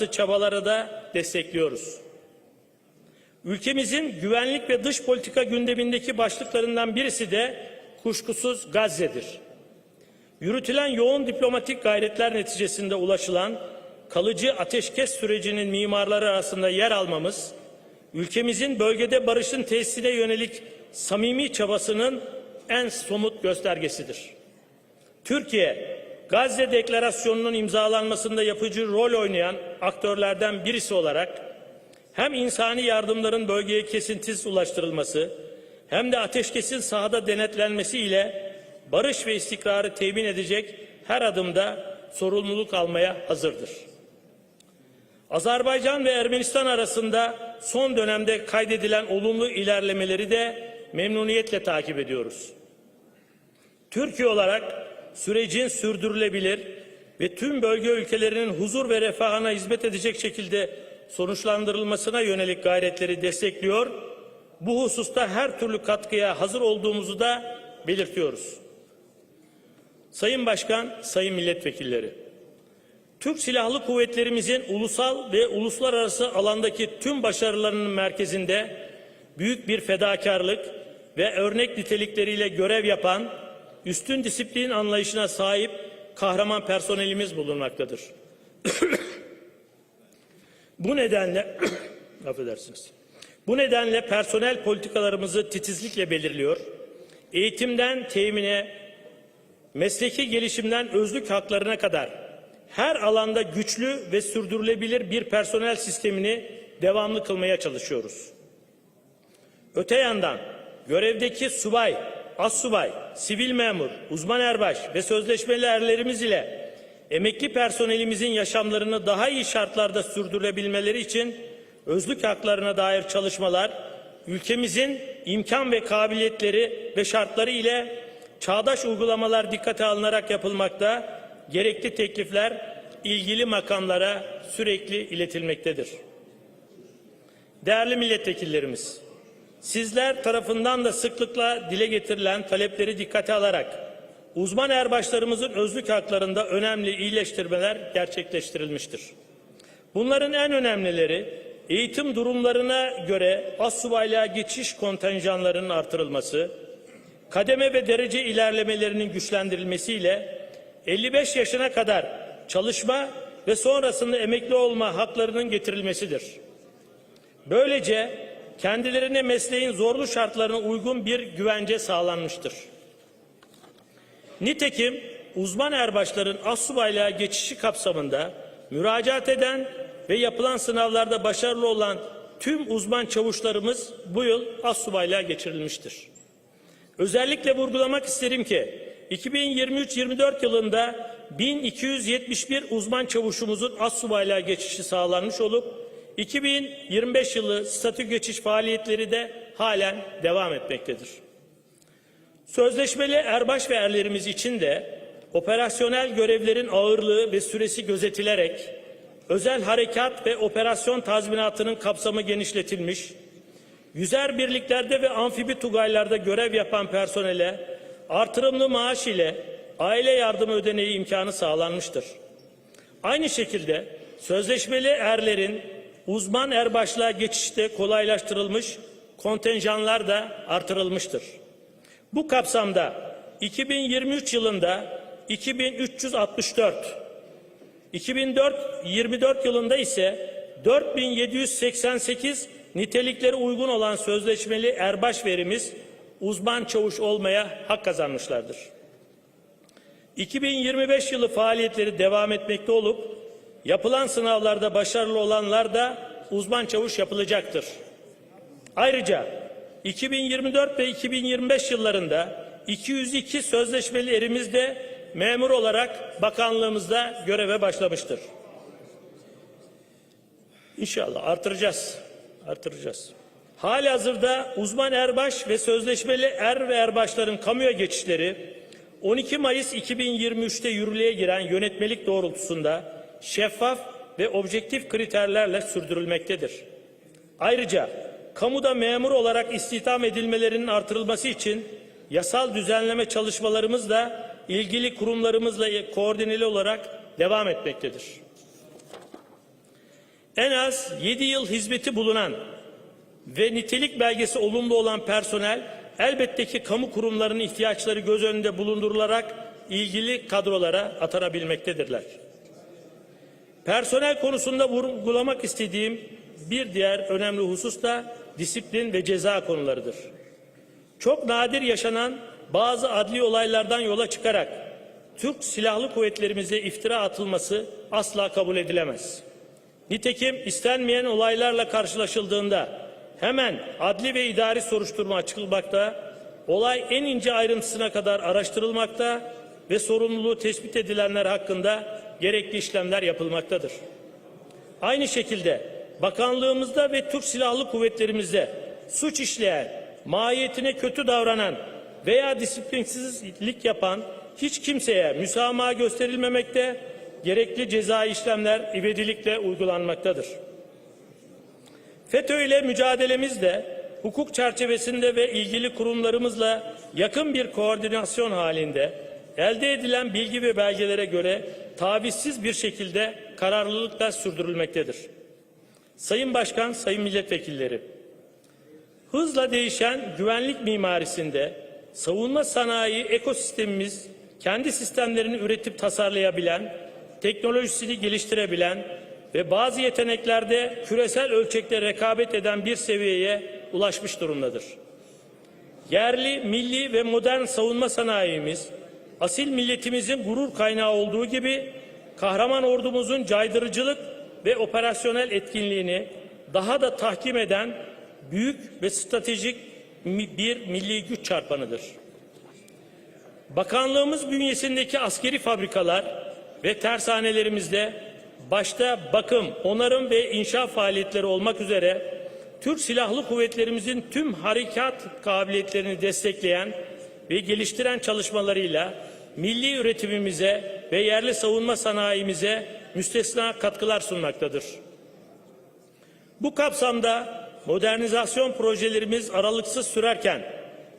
uluslararası çabaları da destekliyoruz. Ülkemizin güvenlik ve dış politika gündemindeki başlıklarından birisi de kuşkusuz Gazze'dir. Yürütülen yoğun diplomatik gayretler neticesinde ulaşılan kalıcı ateşkes sürecinin mimarları arasında yer almamız, ülkemizin bölgede barışın tesisine yönelik samimi çabasının en somut göstergesidir. Türkiye, Gazze Deklarasyonu'nun imzalanmasında yapıcı rol oynayan aktörlerden birisi olarak hem insani yardımların bölgeye kesintisiz ulaştırılması hem de ateşkesin sahada denetlenmesi ile barış ve istikrarı temin edecek her adımda sorumluluk almaya hazırdır. Azerbaycan ve Ermenistan arasında son dönemde kaydedilen olumlu ilerlemeleri de memnuniyetle takip ediyoruz. Türkiye olarak sürecin sürdürülebilir ve tüm bölge ülkelerinin huzur ve refahına hizmet edecek şekilde sonuçlandırılmasına yönelik gayretleri destekliyor. Bu hususta her türlü katkıya hazır olduğumuzu da belirtiyoruz. Sayın Başkan, Sayın Milletvekilleri, Türk Silahlı Kuvvetlerimizin ulusal ve uluslararası alandaki tüm başarılarının merkezinde büyük bir fedakarlık ve örnek nitelikleriyle görev yapan üstün disiplin anlayışına sahip kahraman personelimiz bulunmaktadır. Bu nedenle affedersiniz. Bu nedenle personel politikalarımızı titizlikle belirliyor. Eğitimden temine, mesleki gelişimden özlük haklarına kadar her alanda güçlü ve sürdürülebilir bir personel sistemini devamlı kılmaya çalışıyoruz. Öte yandan görevdeki subay, assubay, sivil memur, uzman erbaş ve sözleşmeli erlerimiz ile emekli personelimizin yaşamlarını daha iyi şartlarda sürdürebilmeleri için özlük haklarına dair çalışmalar ülkemizin imkan ve kabiliyetleri ve şartları ile çağdaş uygulamalar dikkate alınarak yapılmakta, gerekli teklifler ilgili makamlara sürekli iletilmektedir. Değerli milletvekillerimiz, sizler tarafından da sıklıkla dile getirilen talepleri dikkate alarak uzman erbaşlarımızın özlük haklarında önemli iyileştirmeler gerçekleştirilmiştir. Bunların en önemlileri eğitim durumlarına göre astsubaylığa geçiş kontenjanlarının artırılması, kademe ve derece ilerlemelerinin güçlendirilmesiyle 55 yaşına kadar çalışma ve sonrasında emekli olma haklarının getirilmesidir. Böylece kendilerine mesleğin zorlu şartlarına uygun bir güvence sağlanmıştır. Nitekim uzman erbaşların astsubaylığa geçişi kapsamında müracaat eden ve yapılan sınavlarda başarılı olan tüm uzman çavuşlarımız bu yıl astsubaylığa geçirilmiştir. Özellikle vurgulamak isterim ki 2023-24 yılında 1271 uzman çavuşumuzun astsubaylığa geçişi sağlanmış olup 2025 yılı statü geçiş faaliyetleri de halen devam etmektedir. Sözleşmeli erbaş ve erlerimiz için de operasyonel görevlerin ağırlığı ve süresi gözetilerek özel harekat ve operasyon tazminatının kapsamı genişletilmiş, yüzer birliklerde ve amfibi tugaylarda görev yapan personele artırımlı maaş ile aile yardımı ödeneği imkanı sağlanmıştır. Aynı şekilde sözleşmeli erlerin uzman erbaşlığa geçişte kolaylaştırılmış, kontenjanlar da artırılmıştır. Bu kapsamda 2023 yılında 2364, 2024 yılında ise 4788 nitelikleri uygun olan sözleşmeli erbaş verimiz uzman çavuş olmaya hak kazanmışlardır. 2025 yılı faaliyetleri devam etmekte olup yapılan sınavlarda başarılı olanlar da uzman çavuş yapılacaktır. Ayrıca 2024 ve 2025 yıllarında 202 sözleşmeli erimiz de memur olarak bakanlığımızda göreve başlamıştır. İnşallah artıracağız. Artıracağız. Hali hazırda uzman erbaş ve sözleşmeli er ve erbaşların kamuya geçişleri 12 Mayıs 2023'te yürürlüğe giren yönetmelik doğrultusunda şeffaf ve objektif kriterlerle sürdürülmektedir. Ayrıca kamuda memur olarak istihdam edilmelerinin artırılması için yasal düzenleme çalışmalarımız da ilgili kurumlarımızla koordineli olarak devam etmektedir. En az 7 yıl hizmeti bulunan ve nitelik belgesi olumlu olan personel elbette ki kamu kurumlarının ihtiyaçları göz önünde bulundurularak ilgili kadrolara atanabilmektedirler. Personel konusunda vurgulamak istediğim bir diğer önemli husus da disiplin ve ceza konularıdır. Çok nadir yaşanan bazı adli olaylardan yola çıkarak Türk Silahlı Kuvvetlerimize iftira atılması asla kabul edilemez. Nitekim istenmeyen olaylarla karşılaşıldığında hemen adli ve idari soruşturma açılmakta, olay en ince ayrıntısına kadar araştırılmakta ve sorumluluğu tespit edilenler hakkında gerekli işlemler yapılmaktadır. Aynı şekilde bakanlığımızda ve Türk Silahlı Kuvvetlerimizde suç işleyen, mahiyetine kötü davranan veya disiplinsizlik yapan hiç kimseye müsamaha gösterilmemekte, gerekli ceza işlemler ivedilikle uygulanmaktadır. FETÖ ile mücadelemiz de hukuk çerçevesinde ve ilgili kurumlarımızla yakın bir koordinasyon halinde elde edilen bilgi ve belgelere göre tavizsiz bir şekilde kararlılıkla sürdürülmektedir. Sayın Başkan, Sayın Milletvekilleri, hızla değişen güvenlik mimarisinde savunma sanayi ekosistemimiz kendi sistemlerini üretip tasarlayabilen, teknolojisini geliştirebilen ve bazı yeteneklerde küresel ölçekte rekabet eden bir seviyeye ulaşmış durumdadır. Yerli, milli ve modern savunma sanayimiz, asil milletimizin gurur kaynağı olduğu gibi kahraman ordumuzun caydırıcılık ve operasyonel etkinliğini daha da tahkim eden büyük ve stratejik bir milli güç çarpanıdır. Bakanlığımız bünyesindeki askeri fabrikalar ve tersanelerimizde başta bakım, onarım ve inşa faaliyetleri olmak üzere Türk Silahlı Kuvvetlerimizin tüm harekat kabiliyetlerini destekleyen ve geliştiren çalışmalarıyla milli üretimimize ve yerli savunma sanayimize müstesna katkılar sunmaktadır. Bu kapsamda modernizasyon projelerimiz aralıksız sürerken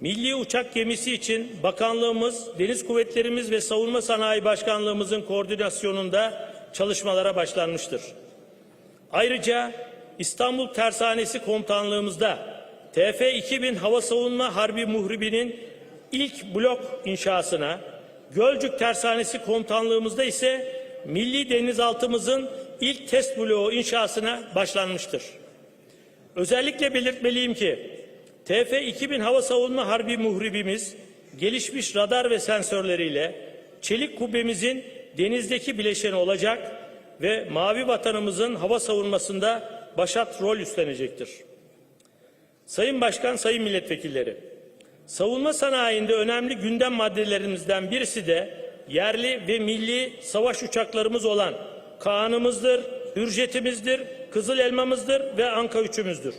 milli uçak gemisi için bakanlığımız, deniz kuvvetlerimiz ve savunma sanayi başkanlığımızın koordinasyonunda çalışmalara başlanmıştır. Ayrıca İstanbul Tersanesi Komutanlığımızda TF-2000 Hava Savunma Harbi Muhribi'nin ilk blok inşasına, Gölcük Tersanesi Komutanlığımızda ise Milli Denizaltımızın ilk test bloğu inşasına başlanmıştır. Özellikle belirtmeliyim ki TF-2000 Hava Savunma Harbi Muhribimiz gelişmiş radar ve sensörleriyle çelik kubbemizin denizdeki bileşeni olacak ve mavi vatanımızın hava savunmasında başat rol üstlenecektir. Sayın Başkan, Sayın Milletvekilleri, savunma sanayinde önemli gündem maddelerimizden birisi de yerli ve milli savaş uçaklarımız olan Kaan'ımızdır, Hürjetimizdir, Kızıl Elmamızdır ve Anka Üçümüzdür.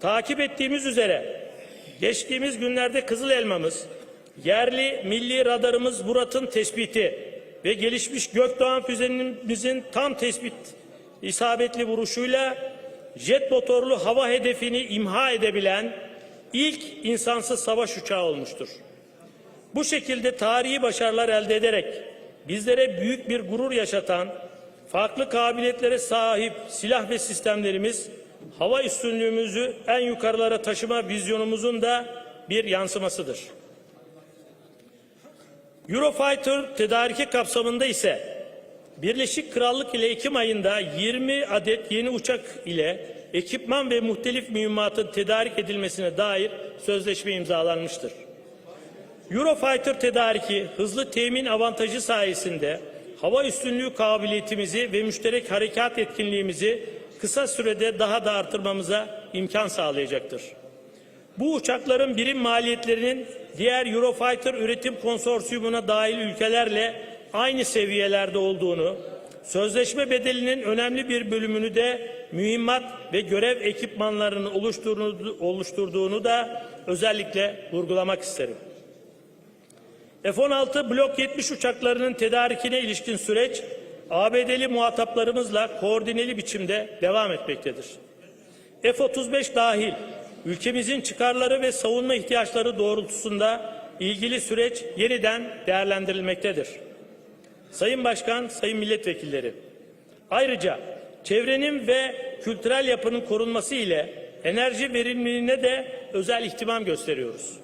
Takip ettiğimiz üzere geçtiğimiz günlerde Kızıl Elmamız, yerli milli radarımız Murat'ın tespiti ve gelişmiş Gökdoğan füzemizin tam tespit isabetli vuruşuyla jet motorlu hava hedefini imha edebilen ilk insansız savaş uçağı olmuştur. Bu şekilde tarihi başarılar elde ederek bizlere büyük bir gurur yaşatan, farklı kabiliyetlere sahip silah ve sistemlerimiz hava üstünlüğümüzü en yukarılara taşıma vizyonumuzun da bir yansımasıdır. Eurofighter tedariki kapsamında ise Birleşik Krallık ile Ekim ayında 20 adet yeni uçak ile ekipman ve muhtelif mühimmatın tedarik edilmesine dair sözleşme imzalanmıştır. Eurofighter tedariki hızlı temin avantajı sayesinde hava üstünlüğü kabiliyetimizi ve müşterek harekat etkinliğimizi kısa sürede daha da artırmamıza imkan sağlayacaktır. Bu uçakların birim maliyetlerinin diğer Eurofighter üretim konsorsiyumuna dahil ülkelerle aynı seviyelerde olduğunu, sözleşme bedelinin önemli bir bölümünü de mühimmat ve görev oluşturduğunu, oluşturduğunu da özellikle vurgulamak isterim. F-16 Blok 70 uçaklarının tedarikine ilişkin süreç ABD'li muhataplarımızla koordineli biçimde devam etmektedir. F-35 dahil ülkemizin çıkarları ve savunma ihtiyaçları doğrultusunda ilgili süreç yeniden değerlendirilmektedir. Sayın Başkan, Sayın Milletvekilleri, ayrıca çevrenin ve kültürel yapının korunması ile enerji verimliliğine de özel ihtimam gösteriyoruz.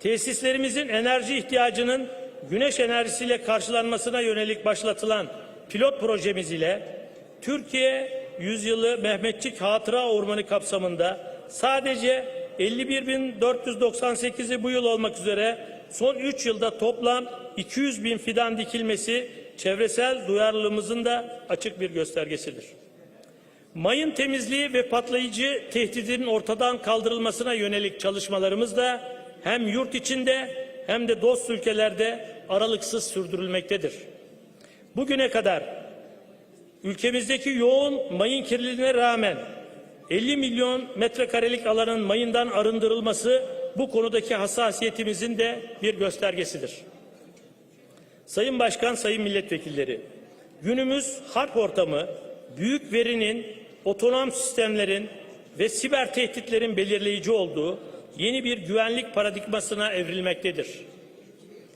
Tesislerimizin enerji ihtiyacının güneş enerjisiyle karşılanmasına yönelik başlatılan pilot projemiz ile Türkiye Yüzyılı Mehmetçik Hatıra Ormanı kapsamında sadece 51.498'i bu yıl olmak üzere son 3 yılda toplam 200 bin fidan dikilmesi çevresel duyarlılığımızın da açık bir göstergesidir. Mayın temizliği ve patlayıcı tehdidin ortadan kaldırılmasına yönelik çalışmalarımız da hem yurt içinde hem de dost ülkelerde aralıksız sürdürülmektedir. Bugüne kadar ülkemizdeki yoğun mayın kirliliğine rağmen 50 milyon metrekarelik alanın mayından arındırılması bu konudaki hassasiyetimizin de bir göstergesidir. Sayın Başkan, Sayın Milletvekilleri, günümüz harp ortamı büyük verinin, otonom sistemlerin ve siber tehditlerin belirleyici olduğu yeni bir güvenlik paradigmasına evrilmektedir.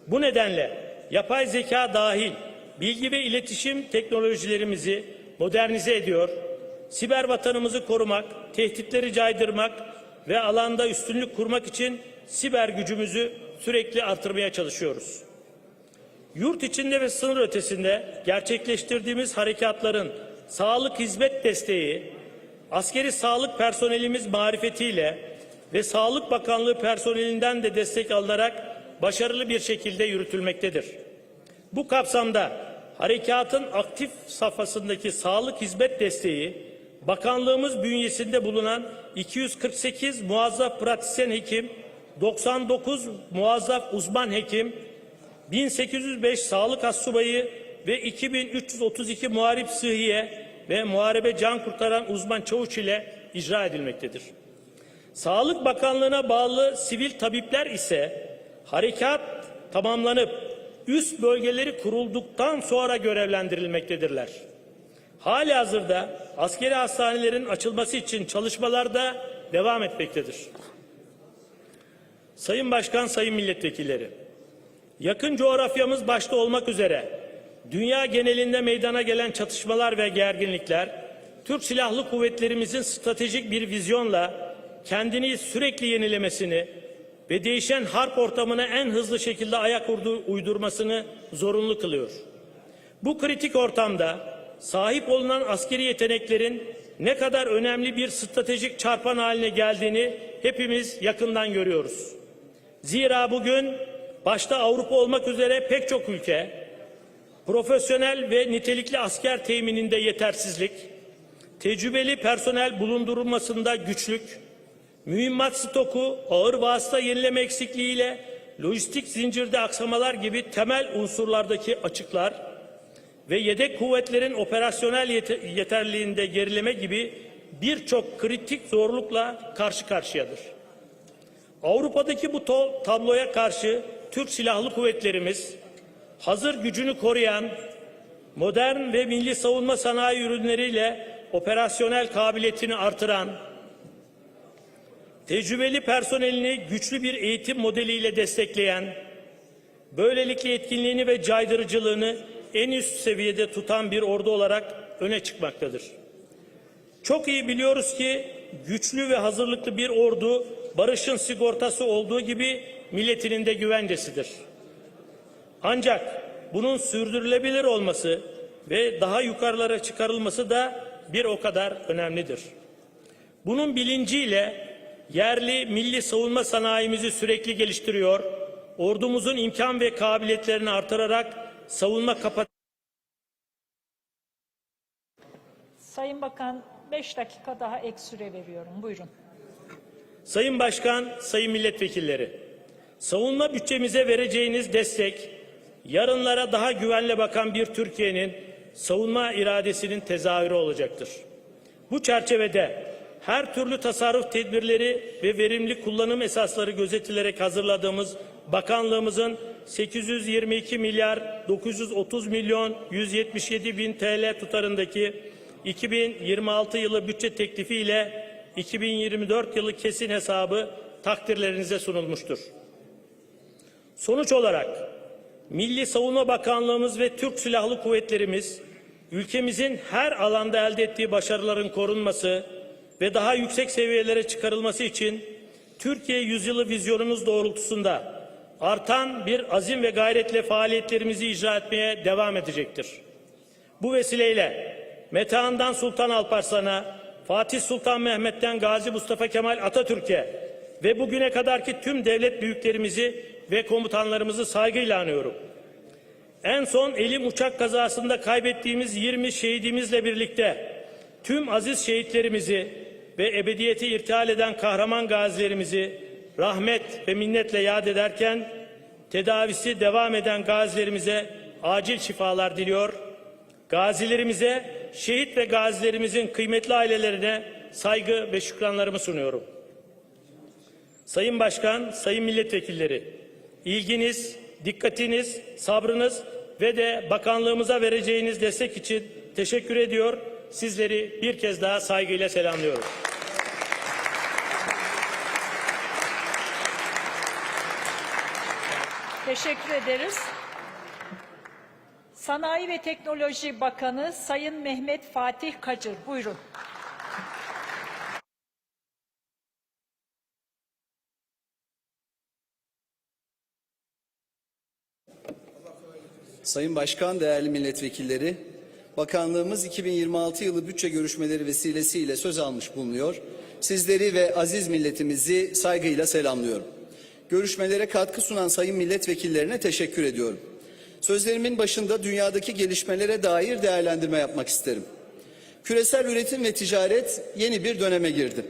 Bu nedenle yapay zeka dahil bilgi ve iletişim teknolojilerimizi modernize ediyor, siber vatanımızı korumak, tehditleri caydırmak ve alanda üstünlük kurmak için siber gücümüzü sürekli artırmaya çalışıyoruz. Yurt içinde ve sınır ötesinde gerçekleştirdiğimiz harekatların sağlık hizmet desteği, askeri sağlık personelimiz marifetiyle ve Sağlık Bakanlığı personelinden de destek alınarak başarılı bir şekilde yürütülmektedir. Bu kapsamda harekatın aktif safhasındaki sağlık hizmet desteği, bakanlığımız bünyesinde bulunan 248 muazzaf pratisyen hekim, 99 muazzaf uzman hekim, 1805 sağlık astsubayı ve 2332 muharip sıhhiye ve muharebe can kurtaran uzman çavuş ile icra edilmektedir. Sağlık Bakanlığı'na bağlı sivil tabipler ise harekat tamamlanıp üst bölgeleri kurulduktan sonra görevlendirilmektedirler. Hali hazırda askeri hastanelerin açılması için çalışmalar da devam etmektedir. Sayın Başkan, Sayın Milletvekilleri, yakın coğrafyamız başta olmak üzere dünya genelinde meydana gelen çatışmalar ve gerginlikler, Türk Silahlı Kuvvetlerimizin stratejik bir vizyonla kendini sürekli yenilemesini ve değişen harp ortamına en hızlı şekilde ayak uydurmasını zorunlu kılıyor. Bu kritik ortamda sahip olunan askeri yeteneklerin ne kadar önemli bir stratejik çarpan haline geldiğini hepimiz yakından görüyoruz. Zira bugün başta Avrupa olmak üzere pek çok ülke profesyonel ve nitelikli asker temininde yetersizlik, tecrübeli personel bulundurulmasında güçlük, mühimmat stoku, ağır vasıta yenileme eksikliğiyle lojistik zincirde aksamalar gibi temel unsurlardaki açıklar ve yedek kuvvetlerin operasyonel yete- yeterliliğinde gerileme gibi birçok kritik zorlukla karşı karşıyadır. Avrupa'daki bu tabloya karşı Türk Silahlı Kuvvetlerimiz hazır gücünü koruyan modern ve milli savunma sanayi ürünleriyle operasyonel kabiliyetini artıran tecrübeli personelini güçlü bir eğitim modeliyle destekleyen, böylelikle etkinliğini ve caydırıcılığını en üst seviyede tutan bir ordu olarak öne çıkmaktadır. Çok iyi biliyoruz ki güçlü ve hazırlıklı bir ordu barışın sigortası olduğu gibi milletinin de güvencesidir. Ancak bunun sürdürülebilir olması ve daha yukarılara çıkarılması da bir o kadar önemlidir. Bunun bilinciyle yerli milli savunma sanayimizi sürekli geliştiriyor, ordumuzun imkan ve kabiliyetlerini artırarak savunma kapasitesini Sayın Bakan 5 dakika daha ek süre veriyorum. Buyurun. Sayın Başkan, Sayın Milletvekilleri, savunma bütçemize vereceğiniz destek, yarınlara daha güvenle bakan bir Türkiye'nin savunma iradesinin tezahürü olacaktır. Bu çerçevede her türlü tasarruf tedbirleri ve verimli kullanım esasları gözetilerek hazırladığımız bakanlığımızın 822 milyar 930 milyon 177 bin TL tutarındaki 2026 yılı bütçe teklifi ile 2024 yılı kesin hesabı takdirlerinize sunulmuştur. Sonuç olarak Milli Savunma Bakanlığımız ve Türk Silahlı Kuvvetlerimiz ülkemizin her alanda elde ettiği başarıların korunması ve daha yüksek seviyelere çıkarılması için Türkiye Yüzyılı vizyonumuz doğrultusunda artan bir azim ve gayretle faaliyetlerimizi icra etmeye devam edecektir. Bu vesileyle Metehan'dan Sultan Alparslan'a, Fatih Sultan Mehmet'ten Gazi Mustafa Kemal Atatürk'e ve bugüne kadarki tüm devlet büyüklerimizi ve komutanlarımızı saygıyla anıyorum. En son elim uçak kazasında kaybettiğimiz 20 şehidimizle birlikte tüm aziz şehitlerimizi ve ebediyeti irtihal eden kahraman gazilerimizi rahmet ve minnetle yad ederken tedavisi devam eden gazilerimize acil şifalar diliyor. Gazilerimize, şehit ve gazilerimizin kıymetli ailelerine saygı ve şükranlarımı sunuyorum. Sayın Başkan, Sayın Milletvekilleri, ilginiz, dikkatiniz, sabrınız ve de bakanlığımıza vereceğiniz destek için teşekkür ediyor. Sizleri bir kez daha saygıyla selamlıyorum. Teşekkür ederiz. Sanayi ve Teknoloji Bakanı Sayın Mehmet Fatih Kacır. Buyurun. Sayın Başkan, değerli milletvekilleri, Bakanlığımız 2026 yılı bütçe görüşmeleri vesilesiyle söz almış bulunuyor. Sizleri ve aziz milletimizi saygıyla selamlıyorum. Görüşmelere katkı sunan sayın milletvekillerine teşekkür ediyorum. Sözlerimin başında dünyadaki gelişmelere dair değerlendirme yapmak isterim. Küresel üretim ve ticaret yeni bir döneme girdi.